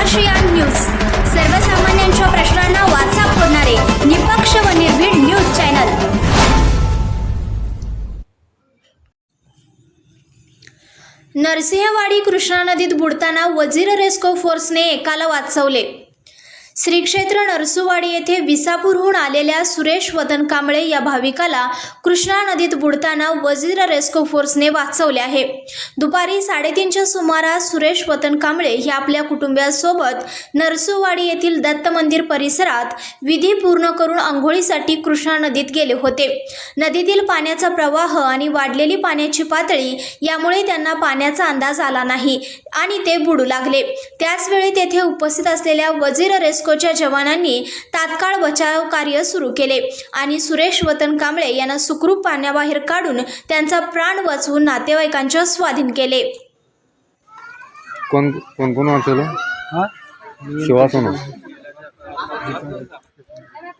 संघर्षयान news. सर्वसामान्यांच्या प्रश्नांना वाचा फोडणारे निपक्ष व निर्भीड न्यूज चॅनल. नरसिंहवाडी कृष्णा नदीत बुडताना वजीर रेस्को फोर्सने एकाला वाचवले. श्री क्षेत्र नरसुवाडी येथे विसापूरहून आलेल्या सुरेश वतन कांबळे या भाविकाला कृष्णा नदीत बुडताना वजीर रेस्क्यू फोर्सने वाचवले आहे. दुपारी साडेतीनच्या सुमारास सुरेश वतन कांबळे हे आपल्या कुटुंबियांसोबत नरसुवाडी येथील दत्त मंदिर परिसरात विधी पूर्ण करून आंघोळीसाठी कृष्णा नदीत गेले होते. नदीतील पाण्याचा प्रवाह आणि वाढलेली पाण्याची पातळी यामुळे त्यांना पाण्याचा अंदाज आला नाही आणि ते बुडू लागले. त्याचवेळी तेथे उपस्थित असलेल्या वजीर रेस्कोच्या जवानांनी तात्काळ बचाव कार्य सुरू केले. आणि सुरेश वतन कांबळे यांना सुखरूप पाण्याबाहेर काढून त्यांचा प्राण वाचवून नातेवाईकांच्या स्वाधीन केले. कोण कोण कोण वाचवलं? हा?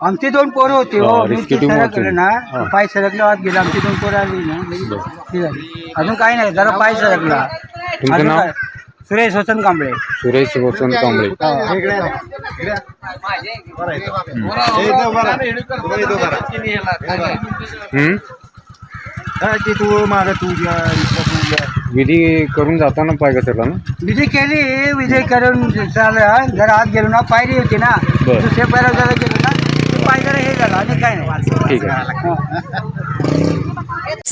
आमची दोन पोरं होती हो. मी ते सरकलं होती. ना. पाय सरकलं आत गेलं. आमची दोन पोरं आली ना. ठीक आहे. अजून काही नाही. जरा पाय सरकला. तुमचं अजून नाव? सुरेश वसंत कांबळे. सुरेश वसंत कांबळे. हम्म? तू माग तुझ्या विधी करून जाताना पाय घसरला ना? विजय केली विजय करून चाललं. जरा आत गेलो ना पायरी होती ना. बरं. दुसऱ्या पायऱ्या जरा गेलो ना ते पाय जरा हे झालं आणि काय नाही. ठीक आहे.